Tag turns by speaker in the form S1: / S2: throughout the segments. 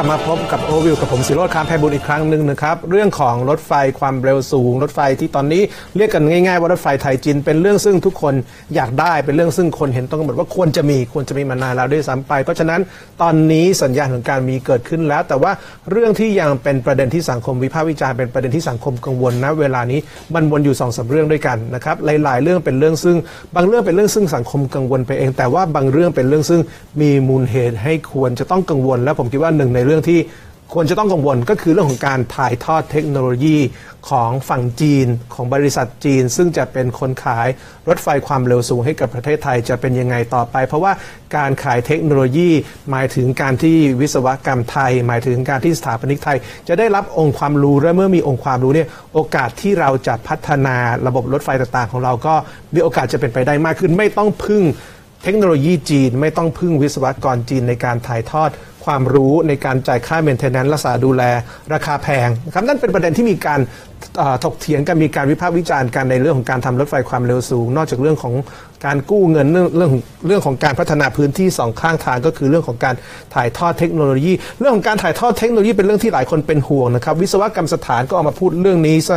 S1: ลับมาพบกับโอวิวกับผมสิโรธคามแพบุญอีกครั้งหนึ่งนะครับ เรื่องของรถไฟความเร็วสูง รถไฟที่ตอนนี้เรียกกันง่ายๆว่ารถไฟไทยจีนเป็นเรื่องซึ่งทุกคนอยากได้เป็นเรื่องซึ่งคนเห็นต้องกันหมดว่าควรจะมีควรจะมีมานานแล้วด้วยซ้ำไป เพราะฉะนั้นตอนนี้สัญญาณของการมีเกิดขึ้นแล้ว แต่ว่าเรื่องที่ยังเป็นประเด็นที่สังคมวิพากษ์วิจารณ์เป็นประเด็นที่สังคมกังวลนะเวลานี้มันวนอยู่สองสามเรื่องด้วยกันนะครับหลาย ๆ เรื่องเป็นเรื่องซึ่ง บางเรื่องเป็นเรื่องซึ่งสังคมกังวลไปเอง แต่ว่าบางเรื่องเป็นเรื่องซึ่งมีมูลเหตุให้ควรจะต้องกังวล และผมคิดว่าหนึ่งในเรื่องที่ควรจะต้องกังวลก็คือเรื่องของการถ่ายทอดเทคโนโลยีของฝั่งจีนของบริษัทจีน ซึ่งจะเป็นคนขายรถไฟความเร็วสูงให้กับประเทศไทยจะเป็นยังไงต่อไป เพราะว่าการขายเทคโนโลยี หมายถึงการที่วิศวกรรมไทย หมายถึงการที่สถาปนิกไทย จะได้รับองค์ความรู้และเมื่อมีองค์ความรู้เนี่ยโอกาสที่เราจะพัฒนาระบบรถไฟต่างๆ ของเราก็มีโอกาสจะเป็นไปได้มากขึ้น ไม่ต้องพึ่งเทคโนโลยีจีน ไม่ต้องพึ่งวิศวกรจีนในการถ่ายทอด ความรู้ในการจ่ายค่าเมนเทนแนนซ์รักษาดูแลราคาแพงนะครับนั่นเป็นประเด็นที่มีการ ถกเถียงกันมีการวิพากษ์วิจารณ์กันในเรื่องของการทำรถไฟความเร็วสูง นอกจากเรื่องของการกู้เงินเรื่องเรื่องเรื่องของการพัฒนาพื้นที่สองข้างทางก็คือเรื่องของการถ่ายทอดเทคโนโลยี เรื่องของการถ่ายทอดเทคโนโลยีเป็นเรื่องที่หลายคนเป็นห่วงนะครับ วิศวกรรมสถานก็ออกมาพูดเรื่องนี้ส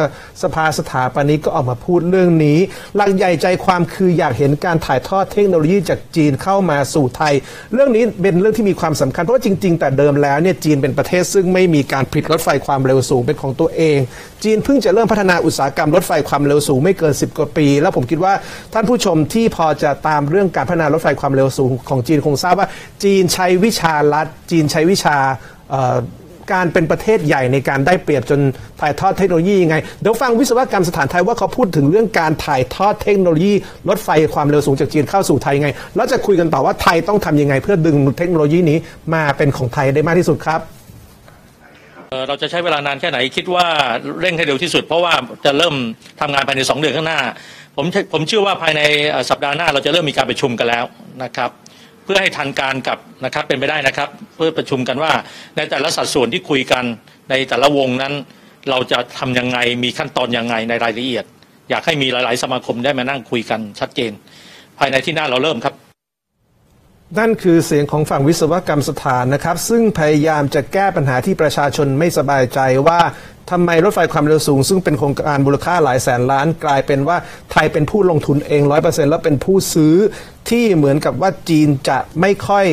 S1: สภาสถาปนิกก็ออกมาพูดเรื่องนี้ หลักใหญ่ใจความคืออยากเห็นการถ่ายทอดเทคโนโลยีจากจีนเข้ามาสู่ไทย เรื่องนี้เป็นเรื่องที่มีความสำคัญเพราะว่าจริง ๆ แต่เดิมแล้วเนี่ยจีนเป็นประเทศซึ่งไม่มีการผลิตรถไฟความเร็วสูงเป็นของตัวเอง จีนเพิ่่งจะเริ่มพัฒนาอุตสาหกรรมรถไฟความเร็วสูงไม่เกิน 10 กว่าปี แล้วผมคิดว่าท่านผู้ชมที่พอจะตามเรื่องการพัฒนารถไฟความเร็วสูงของจีนคงทราบว่า จีนใช้วิชาลัด จีนใช้วิชาการเป็นประเทศใหญ่ในการได้เปรียบจนถ่ายทอดเทคโนโลยียังไง เดี๋ยวฟังวิศวกรรมสถานไทยว่าเขาพูดถึงเรื่องการถ่ายทอดเทคโนโลยี รถไฟความเร็วสูงจากจีนเข้าสู่ไทยยังไง แล้วจะคุยกันต่อว่าไทยต้องทำยังไง เพื่อดึงเทคโนโลยีนี้มาเป็นของไทยได้มากที่สุดครับ
S2: เราจะใช้เวลานานแค่ไหนคิดว่าเร่งให้เร็วที่สุด เพราะว่าจะเริ่มทำงานภายใน 2 เดือนข้างหน้า ผมผมเชื่อว่าภายในสัปดาห์หน้าเราจะเริ่มมีการประชุมกันแล้วนะครับ เพื่อให้ทันการกับนะครับเป็นไปได้นะครับ เพื่อประชุมกันว่าในแต่ละสัดส่วนที่คุยกันในแต่ละวงนั้น เราจะทำยังไงมีขั้นตอนยังไงในรายละเอียด อยากให้มีหลาย ๆ สมาคมได้มานั่งคุยกันชัดเจน ภายในที่หน้าเราเริ่มครับ
S1: นั่นคือเสียงของฝั่งวิศวกรรมสถานนะครับ ซึ่งพยายามจะแก้ปัญหาที่ประชาชนไม่สบายใจว่าทำไมรถไฟความเร็วสูง ซึ่งเป็นโครงการมูลค่าหลายแสนล้าน กลายเป็นว่าไทยเป็นผู้ลงทุนเองร้อยเปอร์เซ็นต์แล้วเป็นผู้ซื้อที่เหมือนกับว่าจีนจะไม่ค่อย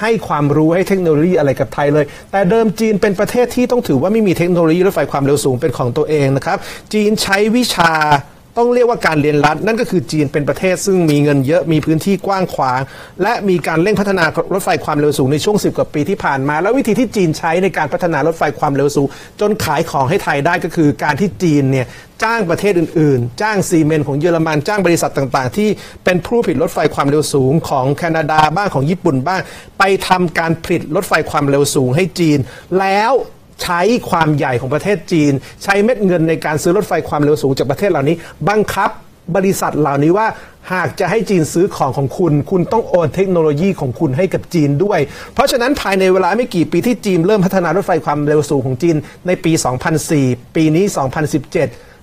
S1: ให้ความรู้ให้เทคโนโลยีอะไรกับไทยเลย แต่เดิมจีนเป็นประเทศที่ต้องถือว่าไม่มีเทคโนโลยีรถไฟความเร็วสูงเป็นของตัวเองนะครับ จีนใช้วิชา ต้องเรียกว่าการเรียนรัด นั่นก็คือจีนเป็นประเทศซึ่งมีเงินเยอะมีพื้นที่กว้างขวาง และมีการเร่งพัฒนารถไฟความเร็วสูงในช่วง 10 กว่าปีที่ผ่านมา แล้ววิธีที่จีนใช้ในการพัฒนารถไฟความเร็วสูง จนขายของให้ไทยได้ก็คือการที่จีนเนี่ยจ้างประเทศอื่นๆ จ้างซีเมนต์ของเยอรมัน จ้างบริษัทต่างๆ ที่เป็นผู้ผลิตรถไฟความเร็วสูงของแคนาดาบ้างของญี่ปุ่นบ้าง ไปทำการผลิตรถไฟความเร็วสูงให้จีน แล้ว ใช้ความใหญ่ของประเทศจีน ใช้เม็ดเงินในการซื้อรถไฟความเร็วสูงจากประเทศเหล่านี้ บังคับบริษัทเหล่านี้ว่าหากจะให้จีนซื้อของของคุณ คุณต้องโอนเทคโนโลยีของคุณให้กับจีนด้วย เพราะฉะนั้นภายในเวลาไม่กี่ปีที่จีนเริ่มพัฒนารถไฟความเร็วสูงของจีนในปี 2004 ปีนี้ 2017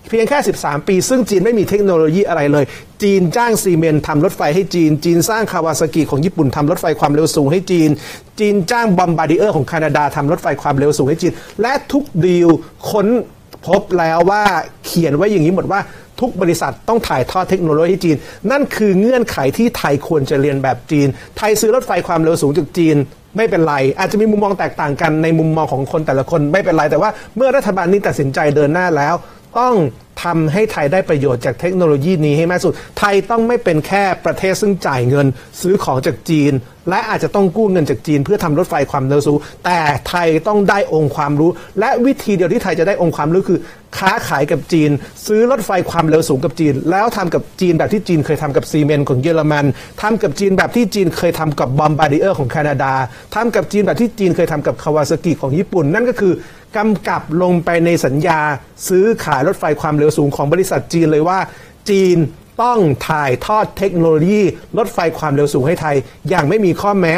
S1: เพียงแค่ 13 ปี ซึ่งจีนไม่มีเทคโนโลยีอะไรเลย จีนจ้างซีเมนต์ทำรถไฟให้จีน จีนสร้างคาวาซากิของญี่ปุ่นทำรถไฟความเร็วสูงให้จีน จีนจ้างบอมบาร์ดิเออร์ของแคนาดาทำรถไฟความเร็วสูงให้จีน และทุกดีลค้นพบแล้วว่าเขียนไว้อย่างนี้หมดว่าทุกบริษัทต้องถ่ายทอดเทคโนโลยีให้จีน นั่นคือเงื่อนไขที่ไทยควรจะเรียนแบบจีน ไทยซื้อรถไฟความเร็วสูงจากจีน ไม่เป็นไร อาจจะมีมุมมองแตกต่างกันในมุมมองของคนแต่ละคนไม่เป็นไร แต่ว่าเมื่อรัฐบาลนี้ตัดสินใจเดินหน้าแล้ว ต้องทำให้ไทยได้ประโยชน์จากเทคโนโลยีนี้ให้มากสุด ไทยต้องไม่เป็นแค่ประเทศซึ่งจ่ายเงินซื้อของจากจีน และอาจจะต้องกู้เงินจากจีน เพื่อทำรถไฟความเร็วสูงแต่ไทยต้องได้องค์ความรู้ และวิธีเดียวที่ไทยจะได้องค์ความรู้คือ ค้าขายกับจีน ซื้อรถไฟความเร็วสูงกับจีน แล้วทำกับจีนแบบที่จีนเคยทำกับซีเมนต์ของเยอรมันทำกับจีนแบบที่จีนเคยทำกับบอมบาร์ดิเออร์ของแคนาดาทำกับจีนแบบที่จีนเคยทำกับคาวาซากิของญี่ปุ่น นั่นก็คือกำกับลงไปในสัญญา ซื้อขายรถไฟความเร็วสูงของบริษัทจีนเลยว่า จีนต้องถ่ายทอดเทคโนโลยีรถไฟความเร็วสูงให้ไทย อย่างไม่มีข้อแม้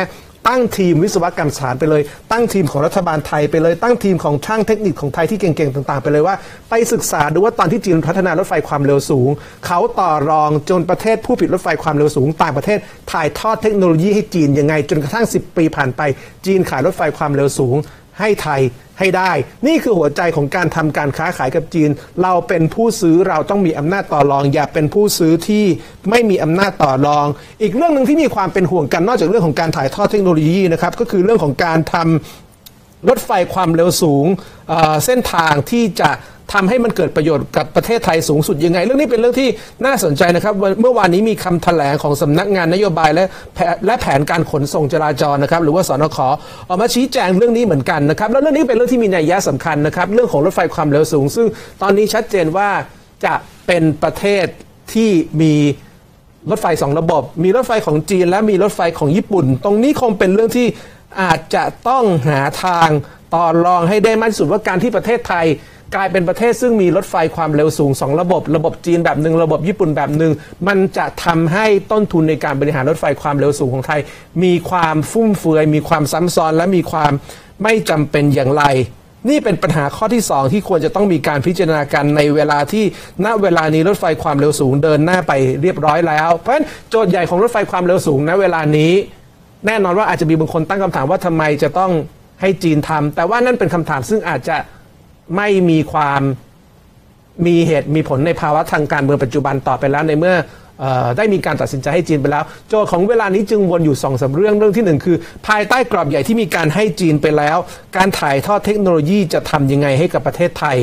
S1: ตั้งทีมวิศวกรรมสถานไปเลย ตั้งทีมของรัฐบาลไทยไปเลย ตั้งทีมของช่างเทคนิคของไทยที่เก่งๆต่าง ๆ ไปเลยว่า ไปศึกษาดูว่าตอนที่จีนพัฒนารถไฟความเร็วสูง เขาต่อรองจนประเทศผู้ผลิตรถไฟความเร็วสูง ต่างประเทศถ่ายทอดเทคโนโลยีให้จีนยังไง จนกระทั่ง 10 ปีผ่านไป จีนขายรถไฟความเร็วสูง ให้ไทยให้ได้ นี่คือหัวใจของการทำการค้าขายกับจีน เราเป็นผู้ซื้อเราต้องมีอำนาจต่อรอง อย่าเป็นผู้ซื้อที่ไม่มีอำนาจต่อรอง อีกเรื่องหนึ่งที่มีความเป็นห่วงกันนอกจากเรื่องของการถ่ายทอดเทคโนโลยีนะครับก็คือเรื่องของการทำ รถไฟความเร็วสูงเเส้นทางที่จะทำให้มันเกิดประโยชน์กับประเทศไทยสูงสุดยังไง เรื่องนี้เป็นเรื่องที่น่าสนใจนะครับ เมื่อวานนี้มีคำแถลงของสำนักงานนโยบายและและแผนการขนส่งจราจรนะครับ หรือว่าสนขออกมาชี้แจงเรื่องนี้เหมือนกันนะครับ แล้วเรื่องนี้เป็นเรื่องที่มีนัยยะสำคัญนะครับ เรื่องของรถไฟความเร็วสูง ซึ่งตอนนี้ชัดเจนว่าจะเป็นประเทศที่มีรถไฟสองระบบ มีรถไฟของจีน และมีรถไฟของญี่ปุ่น ตรงนี้คงเป็นเรื่องที่ อาจจะต้องหาทางต่อรองให้ได้มากที่สุดว่าการที่ประเทศไทย กลายเป็นประเทศซึ่งมีรถไฟความเร็วสูง 2 ระบบ ระบบจีนแบบหนึ่งระบบญี่ปุ่นแบบหนึ่งมันจะทำให้ต้นทุนในการบริหารรถไฟความเร็วสูงของไทย มีความฟุ่มเฟือย มีความซ้ำซ้อน และมีความไม่จำเป็นอย่างไร นี่เป็นปัญหาข้อที่ 2 ที่ควรจะต้องมีการพิจารณากันในเวลาที่ณเวลานี้รถไฟความเร็วสูงเดินหน้าไปเรียบร้อยแล้ว เพราะฉะนั้นโจทย์ใหญ่ของรถไฟความเร็วสูงณเวลานี้ แน่นอนว่าอาจจะมีบางคนตั้งคำถามว่าทำไมจะต้องให้จีนทำแต่ว่านั่นเป็นคำถามซึ่งอาจจะไม่มีความมีเหตุมีผลในภาวะทางการเมืองปัจจุบันต่อไปแล้วในเมื่อได้มีการตัดสินใจให้จีนไปแล้ว โจทย์ของเวลานี้จึงวนอยู่สองสาเรื่องเรื่องที่หนึ่งคือ ภายใต้กรอบใหญ่ที่มีการให้จีนไปแล้ว การถ่ายทอดเทคโนโลยีจะทำยังไงให้กับประเทศไทย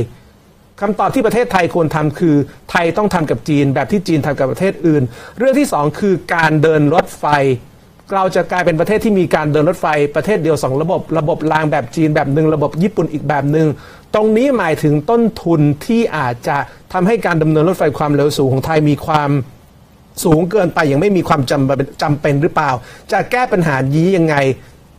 S1: คำตอบที่ประเทศไทยควรทำคือ ไทยต้องทำกับจีนแบบที่จีนทำกับประเทศอื่น เรื่องที่สองคือการเดินรถไฟ เราจะกลายเป็นประเทศที่มีการเดินรถไฟประเทศเดียวสองระบบ ระบบรางแบบจีนแบบหนึ่งระบบญี่ปุ่นอีกแบบหนึ่งตรงนี้หมายถึงต้นทุนที่อาจจะทำให้การดำเนินรถไฟความเร็วสูงของไทยมีความสูงเกินไปอย่างไม่มีความจำจำเป็นหรือเปล่า จะแก้ปัญหานี้ยังไง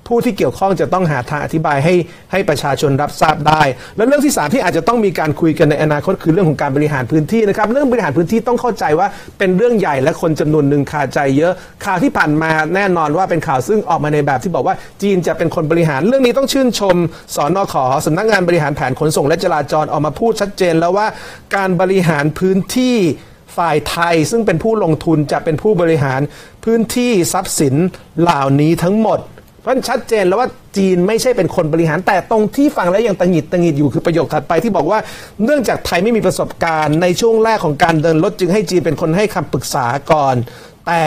S1: ผู้ที่เกี่ยวข้องจะต้องหาทางอธิบายให้ให้ประชาชนรับทราบได้ แล้วเรื่องที่ 3 ที่อาจจะต้องมีการคุยกันในอนาคตคือเรื่องของการบริหารพื้นที่นะครับเรื่องบริหารพื้นที่ต้องเข้าใจว่าเป็นเรื่องใหญ่และคนจำนวนหนึ่งคาใจเยอะข่าวที่ผ่านมาแน่นอนว่าเป็นข่าวซึ่งออกมาในแบบที่บอกว่าจีนจะเป็นคนบริหารเรื่องนี้ต้องชื่นชมสอนอขอสำนักงานบริหารแผนขนส่งและจราจรออกมาพูดชัดเจนแล้วว่าการบริหารพื้นที่ฝ่ายไทยซึ่งเป็นผู้ลงทุนจะเป็นผู้บริหารพื้นที่ทรัพย์สินเหล่านี้ทั้งหมด เพราะชัดเจนแล้วว่าจีนไม่ใช่เป็นคนบริหาร แต่ตรงที่ฟังแล้วยังตังหิดตังหิดอยู่คือประโยคถัดไปที่บอกว่า เนื่องจากไทยไม่มีประสบการณ์ในช่วงแรกของการเดินรถจึงให้จีนเป็นคนให้คำปรึกษาก่อน แต่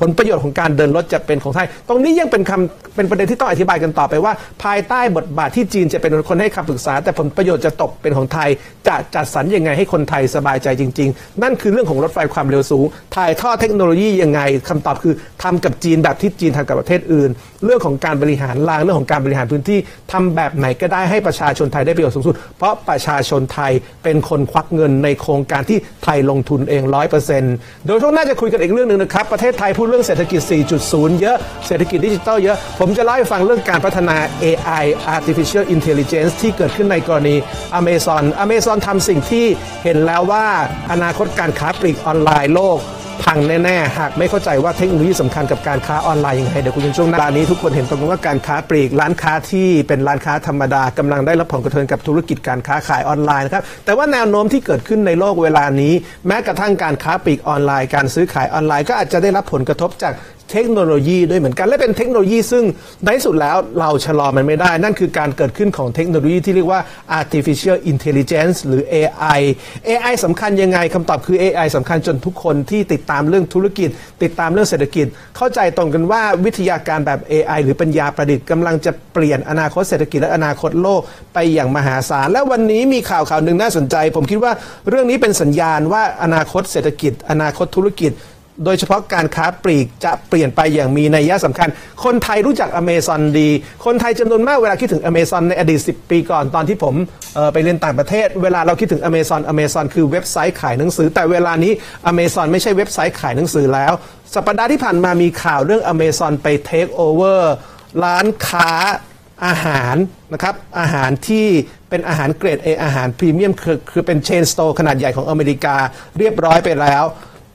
S1: ผลประโยชน์ของการเดินรถจะเป็นของไทย ตรงนี้ยังเป็นคำเป็นประเด็นที่ต้องอธิบายกันต่อไปว่า ภายใต้บทบาทที่จีนจะเป็นคนให้คำปรึกษา แต่ผลประโยชน์จะตกเป็นของไทย จะจัดสรรยังไงให้คนไทยสบายใจจริง ๆ นั่นคือเรื่องของรถไฟความเร็วสูง ถ่ายทอดเทคโนโลยียังไงคำตอบคือทำกับจีนแบบที่จีนทำกับประเทศอื่น เรื่องของการบริหารรางเรื่องของการบริหารพื้นที่ทำแบบไหนก็ได้ให้ประชาชนไทยได้ประโยชน์สูงสุด เพราะประชาชนไทยเป็นคนควักเงินในโครงการที่ไทยลงทุนเองร้อยเปอร์เซ็นต์โดยช่วงหน้าจะคุยกันอีกเรื่องหนึ่งนะครับประเทศไทยพูดเรื่องเศรษฐกิจ 4.0 เยอะ เศรษฐกิจดิจิทัลเยอะ ผมจะเล่าให้ฟังเรื่องการพัฒนา AI artificial intelligence ที่เกิดขึ้นในกรณี Amazon Amazon ทำสิ่งที่เห็นแล้วว่าอนาคตการค้าปลีกออนไลน์โลก พังแน่ๆ หากไม่เข้าใจว่าเทคโนโลยีสำคัญกับการค้าออนไลน์ยังไง เดี๋ยวคุณช่วงหน้านี้ทุกคนเห็นตรงกันว่าการค้าปลีกร้านค้าที่เป็นร้านค้าธรรมดากำลังได้รับผลกระทบกับธุรกิจการค้าขายออนไลน์นะครับแต่ว่าแนวโน้มที่เกิดขึ้นในโลกเวลานี้ แม้กระทั่งการค้าปลีกออนไลน์ การซื้อขายออนไลน์ก็อาจจะได้รับผลกระทบจาก เทคโนโลยีด้วยเหมือนกัน และเป็นเทคโนโลยีซึ่งในที่สุดแล้วเราชะลอมันไม่ได้ นั่นคือการเกิดขึ้นของเทคโนโลยีที่เรียกว่า artificial intelligence หรือ AI AI สำคัญยังไงคำตอบคือ AI สำคัญจนทุกคนที่ติดตามเรื่องธุรกิจ ติดตามเรื่องเศรษฐกิจ เข้าใจตรงกันว่าวิทยาการแบบ AI หรือปัญญาประดิษฐ์กำลังจะเปลี่ยนอนาคตเศรษฐกิจและอนาคตโลกไปอย่างมหาศาล และวันนี้มีข่าวข่าวหนึ่งน่าสนใจ ผมคิดว่าเรื่องนี้เป็นสัญญาณว่าอนาคตเศรษฐกิจ อนาคตธุรกิจ โดยเฉพาะการค้าปลีกจะเปลี่ยนไปอย่างมีนัยยะสำคัญ คนไทยรู้จักอเมซอนดี คนไทยจำนวนมากเวลาคิดถึงอเมซอนในอดีต 10 ปีก่อนตอนที่ผมไปเรียนต่างประเทศ เวลาเราคิดถึงอเมซอนอเมซอนคือเว็บไซต์ขายหนังสือ แต่เวลานี้อเมซอนไม่ใช่เว็บไซต์ขายหนังสือแล้ว สัปดาห์ที่ผ่านมามีข่าวเรื่องอเมซอนไปเทคโอเวอร์ร้านค้าอาหารนะครับอาหารที่เป็นอาหารเกรดเออาหารพรีเมียมคือคือเป็นเชนสโตร์ขนาดใหญ่ของอเมริกาเรียบร้อยไปแล้ว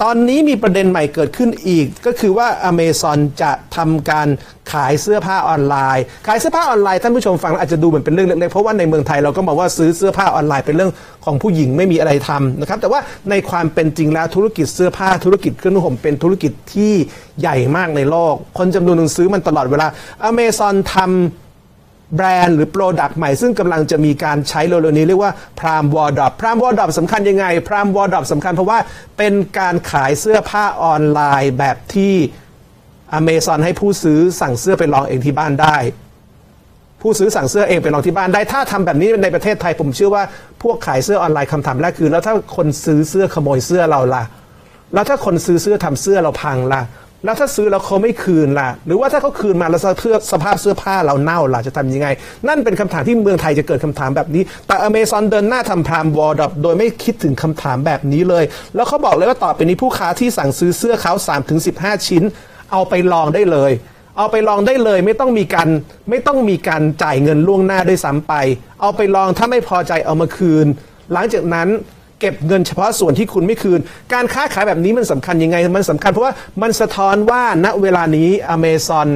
S1: ตอนนี้มีประเด็นใหม่เกิดขึ้นอีก ก็คือว่าอเมซอนจะทำการขายเสื้อผ้าออนไลน์ ขายเสื้อผ้าออนไลน์ท่านผู้ชมฟังแล้วอาจจะดูเหมือนเป็นเรื่องเล็กๆเพราะว่าในเมืองไทยเราก็บอกว่าซื้อเสื้อผ้าออนไลน์เป็นเรื่องของผู้หญิงไม่มีอะไรทำนะครับแต่ว่าในความเป็นจริงแล้วธุรกิจเสื้อผ้าธุรกิจเครื่องนุ่งห่มเป็นธุรกิจที่ใหญ่มากในโลก คนจำนวนหนึ่งซื้อมันตลอดเวลาอเมซอนทำ แบรนด์หรือโปรดักต์ใหม่ซึ่งกำลังจะมีการใช้เร็วๆนี้เรียกว่า Prime Wardrop Prime Wardrop สำคัญยังไง Prime Wardrop สำคัญเพราะว่าเป็นการขายเสื้อผ้าออนไลน์แบบที่ Amazon ให้ผู้ซื้อสั่งเสื้อไปลองเองที่บ้านได้ ผู้ซื้อสั่งเสื้อเองไปลองที่บ้านได้ ถ้าทำแบบนี้ในประเทศไทยผมเชื่อว่าพวกขายเสื้อออนไลน์คำถามแรกคือ แล้วถ้าคนซื้อเสื้อขโมยเสื้อเราล่ะ แล้วถ้าคนซื้อเสื้อทำเสื้อเราพังล่ะ แล้วถ้าซื้อแล้วเขาไม่คืนล่ะ หรือว่าถ้าเขาคืนมาแล้วเสื้อสภาพเสื้อผ้าเราเน่าล่ะจะทำยังไง นั่นเป็นคำถามที่เมืองไทยจะเกิดคำถามแบบนี้ แต่อเมซอนเดินหน้าทำพรามวอร์ดโดยไม่คิดถึงคำถามแบบนี้เลย แล้วเขาบอกเลยว่าต่อไปนี้ผู้ค้าที่สั่งซื้อเสื้อเขา3-15 ชิ้น เอาไปลองได้เลย เอาไปลองได้เลย ไม่ต้องมีการไม่ต้องมีการจ่ายเงินล่วงหน้าด้วยซ้ำไป เอาไปลองถ้าไม่พอใจเอามาคืน หลังจากนั้น เก็บเงินเฉพาะส่วนที่คุณไม่คืน การค้าขายแบบนี้มันสำคัญยังไง มันสำคัญเพราะว่ามันสะท้อนว่าณเวลานี้ Amazon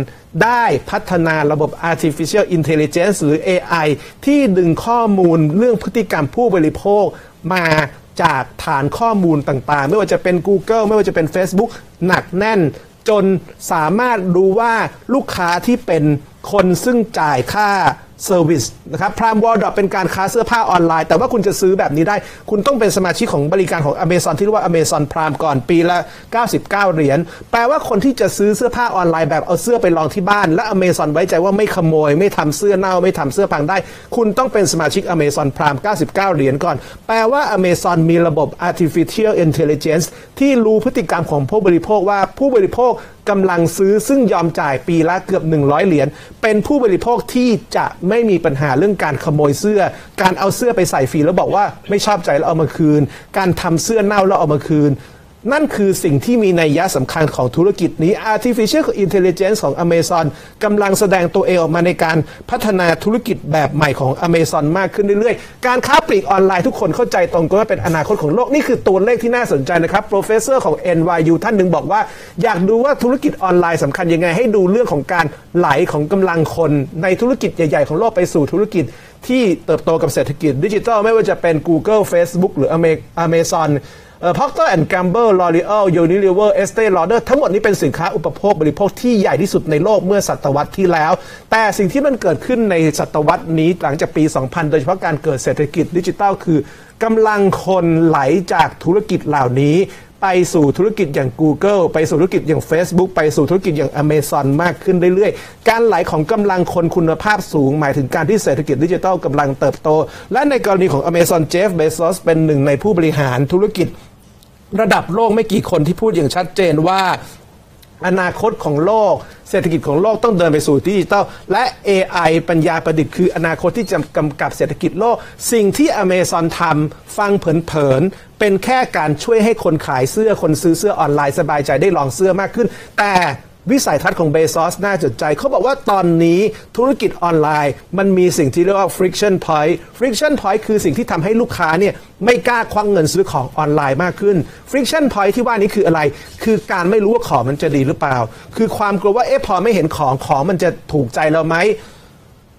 S1: ได้พัฒนาระบบ artificial intelligence หรือ AI ที่ดึงข้อมูลเรื่องพฤติกรรมผู้บริโภคมาจากฐานข้อมูลต่างๆ ไม่ว่าจะเป็น Google ไม่ว่าจะเป็น Facebook หนักแน่น จนสามารถรู้ว่าลูกค้าที่เป็นคนซึ่งจ่ายค่า เซอร์วิสนะครับพรามวอลดอเป็นการค้าเสื้อผ้าออนไลน์ แต่ว่าคุณจะซื้อแบบนี้ได้ คุณต้องเป็นสมาชิกของบริการของ Amazon ที่เรียกว่า Amazon Prime ก่อนปีละ 99 เหรียญ แปลว่าคนที่จะซื้อเสื้อผ้าออนไลน์แบบเอาเสื้อไปลองที่บ้าน และ Amazon ไว้ใจว่าไม่ขโมย ไม่ทำเสื้อเน่า ไม่ทำเสื้อพังได้ คุณต้องเป็นสมาชิก Amazon Prime 99 เหรียญก่อน แปลว่า Amazon มีระบบ artificial intelligence ที่รู้พฤติกรรมของผู้บริโภคว่าผู้บริโภคกำลังซื้อซึ่งยอมจ่ายปีละเกือบ 100 เหรียญเป็นผู้บริโภคที่จะไไม่มีปัญหาเรื่องการขโมยเสื้อ การเอาเสื้อไปใส่ฟรีแล้วบอกว่าไม่ชอบใจแล้วเอามาคืน การทำเสื้อเน่าแล้วเอามาคืน นั่นคือสิ่งที่มีนัยยะสำคัญของธุรกิจนี้ artificial intelligence ของ Amazon กำลังแสดงตัวเองออกมาในการพัฒนาธุรกิจแบบใหม่ของ Amazon มากขึ้นเรื่อยๆ การค้าปลีกออนไลน์ทุกคนเข้าใจตรงกันว่าเป็นอนาคตของโลก นี่คือตัวเลขที่น่าสนใจนะครับโปรเฟสเซอร์ของ NYU ท่านหนึ่งบอกว่า อยากดูว่าธุรกิจออนไลน์สำคัญยังไง ให้ดูเรื่องของการไหลของกำลังคนในธุรกิจใหญ่ ๆ ของโลกไปสู่ธุรกิจที่เติบโตกับเศรษฐกิจดิจิทัลไม่ว่าจะเป็น Google Facebook หรือ Amazon พ็อกเตอร์แอนด์แกมเบอร์ลอรีอ l ลยูนิลิเวอร์เอสเต l ลอเดอร์ทั้งหมดนี้เป็นสินค้าอุปโภคบริโภคที่ใหญ่ที่สุดในโลกเมื่อศตวรรษที่แล้ว แต่สิ่งที่มันเกิดขึ้นในศตวรรษนี้หลังจากปี 2000 โดยเฉพาะการเกิดเศรษฐกิจดิจิทัลคือกำลังคนไหลจากธุรกิจเหล่านี้ไปสู่ธุรกิจอย่าง Google ไปสู่ธุรกิจอย่าง Facebook ไปสู่ธุรกิจอย่าง Amazon มากขึ้นเรื่อยๆ การไหลของกำลังคนคุณภาพสูง หมายถึงการที่เศรษฐกิจดิจิทัลกำลังเติบโต และในกรณีของ Amazon Jeff Bezos เป็นหนึ่งในผู้บริหารธุรกิจ ระดับโลกไม่กี่คนที่พูดอย่างชัดเจนว่า อนาคตของโลก เศรษฐกิจของโลกต้องเดินไปสู่ดิจิตอลและ AI ปัญญาประดิษฐ์คืออนาคตที่จะกำกับเศรษฐกิจโลก สิ่งที่อเมซอนทำฟังเผินๆเป็นแค่การช่วยให้คนขายเสื้อคนซื้อเสื้อออนไลน์สบายใจได้ลองเสื้อมากขึ้น แต่ วิสัยทัศน์ของเบซอสน่าจดใจ เขาบอกว่าตอนนี้ธุรกิจออนไลน์ มันมีสิ่งที่เรียกว่า friction point friction point คือสิ่งที่ทำให้ลูกค้าเนี่ยไม่กล้าควักเงินซื้อของออนไลน์มากขึ้น friction point ที่ว่านี้คืออะไร คือการไม่รู้ว่าของมันจะดีหรือเปล่า คือความกลัวว่าเอ๊ะพอไม่เห็นของของมันจะถูกใจเราไหม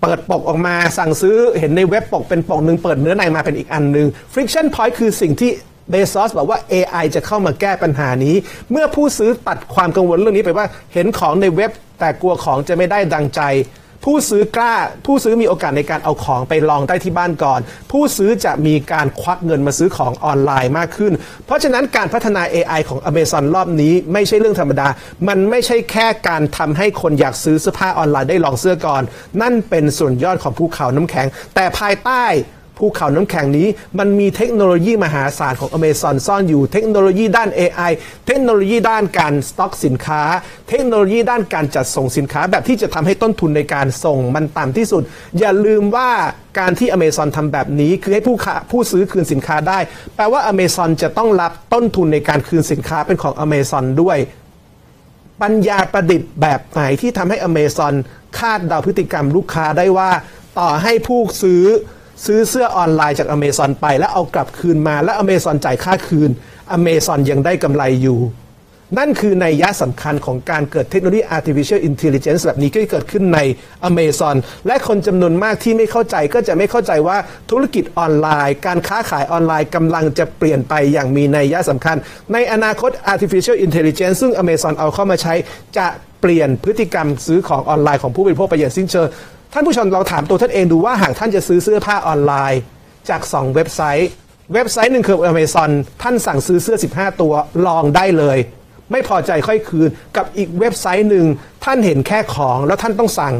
S1: เปิดปกออกมาสั่งซื้อเห็นในเว็บปกเป็นปกหนึ่งเปิดเนื้อในมาเป็นอีกอันหนึ่ง friction point คือสิ่งที่ เบซอสบอกว่า AI จะเข้ามาแก้ปัญหานี้ เมื่อผู้ซื้อตัดความกังวลเรื่องนี้ไปว่า เห็นของในเว็บ แต่กลัวของจะไม่ได้ดังใจ ผู้ซื้อกล้า ผู้ซื้อมีโอกาสในการเอาของไปลองได้ที่บ้านก่อน ผู้ซื้อจะมีการควักเงินมาซื้อของออนไลน์มากขึ้น เพราะฉะนั้นการพัฒนา AI ของ Amazon รอบนี้ไม่ใช่เรื่องธรรมดา มันไม่ใช่แค่การทำให้คนอยากซื้อเสื้อผ้าออนไลน์ได้ลองเสื้อก่อน นั่นเป็นส่วนยอดของภูเขาน้ำแข็ง แต่ภายใต้ ภูเขาน้ำแข็งนี้ มันมีเทคโนโลยีมหาศาลของ Amazon ซ่อนอยู่เทคโนโลยีด้าน AI เทคโนโลยีด้านการสต็อกสินค้า เทคโนโลยีด้านการจัดส่งสินค้า แบบที่จะทำให้ต้นทุนในการส่งมันต่ำที่สุด อย่าลืมว่าการที่ Amazon ทำแบบนี้คือให้ผู้ค้าผู้ซื้อคืนสินค้าได้ แปลว่า Amazon จะต้องรับต้นทุนในการคืนสินค้าเป็นของ Amazon ด้วยปัญญาประดิษฐ์แบบไหนที่ทำให้ Amazon คาดเดาพฤติกรรมลูกค้าได้ว่า ต่อให้ผู้ซื้อ ซื้อเสื้อออนไลน์จาก Amazon ไป แล้วเอากลับคืนมา แล้ว Amazon จ่ายค่าคืน Amazon ยังได้กำไรอยู่ นั่นคือในยะสำคัญของการเกิดเทคโนโลยี artificial intelligence แบบนี้ก็เกิดขึ้นใน Amazon และคนจำนวนมากที่ไม่เข้าใจก็จะไม่เข้าใจว่าธุรกิจออนไลน์ การค้าขายออนไลน์กำลังจะเปลี่ยนไปอย่างมีในยยะสำคัญ ในอนาคต artificial intelligence ซึ่ง Amazon เอาเข้ามาใช้จะเปลี่ยนพฤติกรรมซื้อของออนไลน์ของผู้บริโภคไปอย่างสิ้นเชิง ท่านผู้ชมลองถามตัวท่านเองดูว่าหากท่านจะซื้อเสื้อผ้าออนไลน์ จาก 2 เว็บไซต์ เว็บไซต์หนึ่งคือ Amazon ท่านสั่งซื้อเสื้อ 15 ตัวลองได้เลย ไม่พอใจค่อยคืนกับอีกเว็บไซต์หนึ่งท่านเห็นแค่ของแล้วท่านต้องสั่ง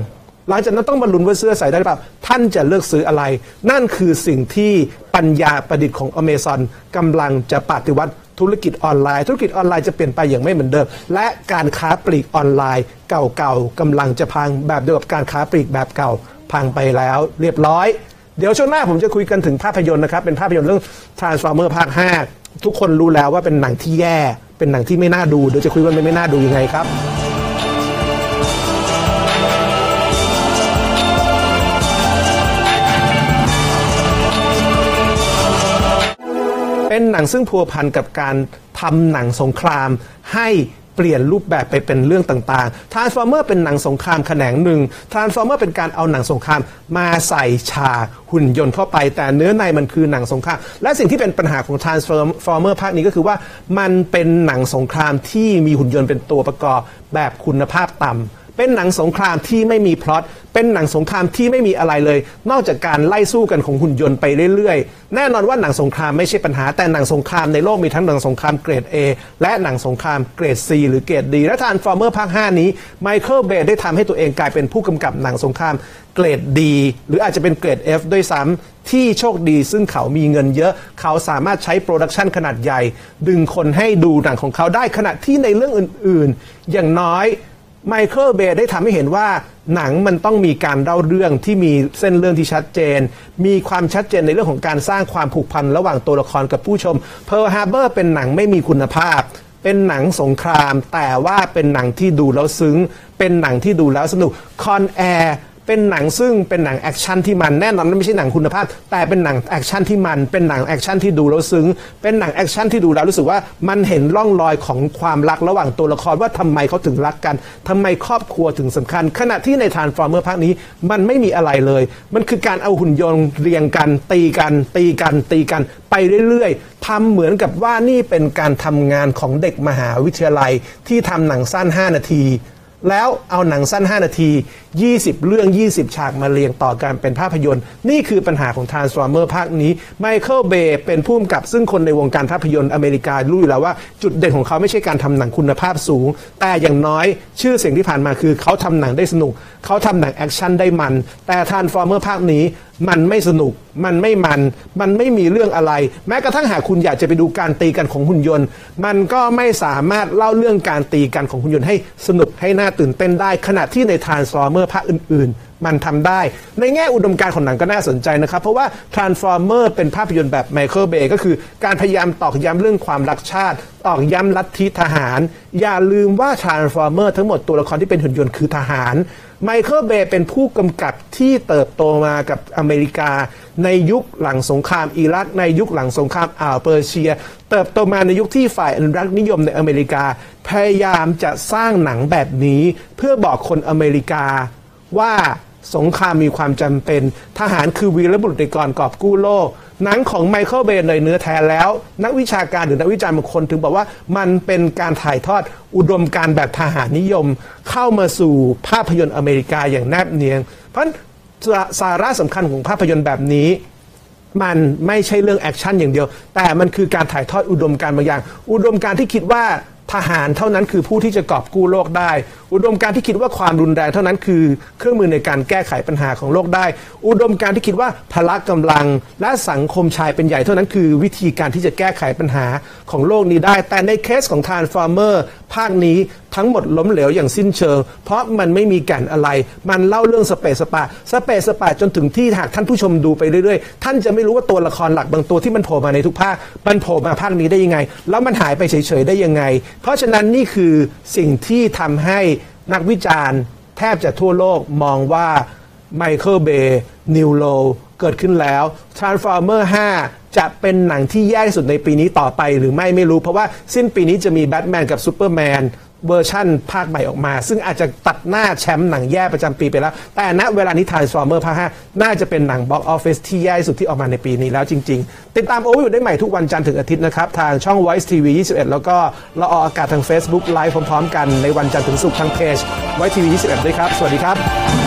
S1: หลังจากนั้นต้องมาลุ้นว่าเสื้อใส่ได้หรือเปล่าท่านจะเลือกซื้ออะไร นั่นคือสิ่งที่ปัญญาประดิษฐ์ของ Amazon กำลังจะปฏิวัติ ธุรกิจออนไลน์ ธุรกิจออนไลน์จะเปลี่ยนไปอย่างไม่เหมือนเดิม และการค้าปลีกออนไลน์ เก่าๆกำลังจะพังแบบเดียวกับการค้าปลีกแบบเก่าพังไปแล้วเรียบร้อย เดี๋ยวช่วงหน้าผมจะคุยกันถึงภาพยนตร์นะครับ เป็นภาพยนตร์เรื่อง Transformer ภาค 5 ทุกคนรู้แล้วว่าเป็นหนังที่แย่ เป็นหนังที่ไม่น่าดู เดี๋ยวจะคุยว่ามันไม่น่าดูยังไงครับ เป็นหนังซึ่งพัวพันกับการทำหนังสงครามให้เปลี่ยนรูปแบบไปเป็นเรื่องต่างๆ Transformer เป็นหนังสงครามแขนงหนึ่ง Transformer เป็นการเอาหนังสงครามมาใส่ฉากหุ่นยนต์เข้าไป แต่เนื้อในมันคือหนังสงคราม และสิ่งที่เป็นปัญหาของ Transformer ภาคนี้ก็คือว่ามันเป็นหนังสงครามที่มีหุ่นยนต์เป็นตัวประกอบแบบคุณภาพต่ำ เป็นหนังสงครามที่ไม่มีพล็อต เป็นหนังสงครามที่ไม่มีอะไรเลย นอกจากการไล่สู้กันของหุ่นยนต์ไปเรื่อยๆ แน่นอนว่าหนังสงครามไม่ใช่ปัญหา แต่หนังสงครามในโลกมีทั้งหนังสงครามเกรด A และหนังสงครามเกรด C หรือเกรด D และทานฟอร์เมอร์ภาค 5 นี้ไมเคิลเบย์ได้ทำให้ตัวเองกลายเป็นผู้กำกับหนังสงครามเกรด D หรืออาจจะเป็นเกรด F ด้วยซ้ำที่โชคดีซึ่งเขามีเงินเยอะ เขาสามารถใช้โปรดักชันขนาดใหญ่ ดึงคนให้ดูหนังของเขาได้ขณะที่ในเรื่องอื่นๆ อย่างน้อย ไมเคิลเบย์ได้ทำให้เห็นว่าหนังมันต้องมีการเล่าเรื่องที่มีเส้นเรื่องที่ชัดเจน มีความชัดเจนในเรื่องของการสร้างความผูกพันระหว่างตัวละครกับผู้ชม Pearl Harbor เป็นหนังไม่มีคุณภาพ เป็นหนังสงคราม แต่ว่าเป็นหนังที่ดูแล้วซึ้ง เป็นหนังที่ดูแล้วสนุกคอนแอร์ เป็นหนังซึ่งเป็นหนังแอคชั่นที่มันแน่นอนไม่ใช่หนังคุณภาพ แต่เป็นหนังแอคชั่นที่มันเป็นหนังแอคชั่นที่ดูแล้วซึ้ง เป็นหนังแอคชั่นที่ดูแล้วรู้สึกว่ามันเห็นร่องรอยของความรักระหว่างตัวละครว่าทำไมเขาถึงรักกันทำไมครอบครัวถึงสำคัญ ขณะที่ในทานฟอร์เมอร์ภาคนี้มันไม่มีอะไรเลย มันคือการเอาหุ่นยนต์เรียงกัน ตีกัน ตีกัน ตีกัน ไปเรื่อยๆทำเหมือนกับว่านี่เป็นการทำงานของเด็กมหาวิทยาลัยที่ทำหนังสั้น 5 นาที แล้วเอาหนังสั้น 5 นาที 20 เรื่อง 20 ฉากมาเรียงต่อกันเป็นภาพยนตร์ นี่คือปัญหาของ Transformer ภาคนี้ไมเคิลเบย์เป็นผู้กำกับซึ่งคนในวงการภาพยนตร์อเมริการู้อยู่แล้วว่าจุดเด่นของเขาไม่ใช่การทำหนังคุณภาพสูง แต่อย่างน้อยชื่อเสียงที่ผ่านมาคือเขาทำหนังได้สนุก เขาทำหนังแอคชั่นได้มัน แต่ Transformer ภาคนี้มันไม่สนุก มันไม่มัน มันไม่มีเรื่องอะไร แม้กระทั่งหากคุณอยากจะไปดูการตีกันของหุ่นยนต์ มันก็ไม่สามารถเล่าเรื่องการตีกันของหุ่นยนต์ให้สนุกให้น่าตื่นเต้นได้ขณะที่ใน Transformer ภาคอื่น ๆ มันทำได้ ในแง่อุดมการณ์ของหนังก็น่าสนใจนะครับ เพราะว่า Transformer เป็นภาพยนตร์แบบไมเคิลเบย์ก็คือการพยายามตอกย้ำเรื่องความรักชาติ ตอกย้ำลัทธิทหาร อย่าลืมว่า Transformer ทั้งหมดตัวละครที่เป็นหุ่นยนต์คือทหาร ไมเคิลเบย์เป็นผู้กำกับที่เติบโตมากับอเมริกา ในยุคหลังสงครามอิรัก ในยุคหลังสงครามอ่าวเปอร์เซีย เติบโตมาในยุคที่ฝ่ายอนุรักษ์นิยมในอเมริกา พยายามจะสร้างหนังแบบนี้ เพื่อบอกคนอเมริกาว่าสงครามมีความจำเป็น ทหารคือวีรบุรุษในก่อนกอบกู้โลก หนังของไมเคิลเบย์ในเนื้อแท้แล้ว นักวิชาการหรือนักวิจารณ์บางคนถึงบอกว่ามันเป็นการถ่ายทอดอุดมการแบบทหารนิยม เข้ามาสู่ภาพยนตร์อเมริกาอย่างแนบเนียนเพราะฉะนั้นสาระสำคัญของภาพยนตร์แบบนี้มันไม่ใช่เรื่องแอคชั่นอย่างเดียว แต่มันคือการถ่ายทอดอุดมการบางอย่าง อุดมการที่คิดว่า ทหารเท่านั้นคือผู้ที่จะกอบกู้โลกได้ อุดมการที่คิดว่าความรุนแรงเท่านั้นคือเครื่องมือในการแก้ไขปัญหาของโลกได้ อุดมการที่คิดว่าพละกำลังและสังคมชายเป็นใหญ่เท่านั้นคือ วิธีการที่จะแก้ไขปัญหาของโลกนี้ได้ แต่ในเคสของทานฟาร์เมอร์ภาคนี้ ทั้งหมดล้มเหลวอย่างสิ้นเชิง เพราะมันไม่มีแก่นอะไร มันเล่าเรื่องสเปซสปาสเปซสปาจนถึงที่หากท่านผู้ชมดูไปเรื่อยๆ ท่านจะไม่รู้ว่าตัวละครหลักบางตัวที่มันโผล่มาในทุกภาคมันโผล่มาภาคนี้ได้ยังไง แล้วมันหายไปเฉยๆได้ยังไง เพราะฉะนั้นนี่คือสิ่งที่ทำให้นักวิจารณ์ แทบจะทั่วโลกมองว่าไมเคิลเบย์นิวโลเกิดขึ้นแล้ว Transformer 5 จะเป็นหนังที่แย่ที่สุดในปีนี้ต่อไปหรือไม่ไม่รู้ เพราะว่าสิ้นปีนี้จะมีแบทแมนกับซูเปอร์แมน เวอร์ชั่นภาคใหม่ออกมา ซึ่งอาจจะตัดหน้าแชมป์หนังแย่ประจำปีไปแล้ว แต่ณเวลานี้ Transformer ภาค5น่าจะเป็นหนังบ็อกออฟฟิศที่แย่ที่สุดที่ออกมาในปีนี้แล้วจริง ๆ ติดตามโอเวอร์ได้ใหม่ทุกวันจันทร์ถึงอาทิตย์นะครับ ทางช่อง Voice TV 21 แล้วก็เราออกอากาศทาง Facebook ไลฟ์พร้อมๆ กันในวันจันทร์ถึงศุกร์ทางเพจ Voice TV 21 ด้วยครับ สวัสดีครับ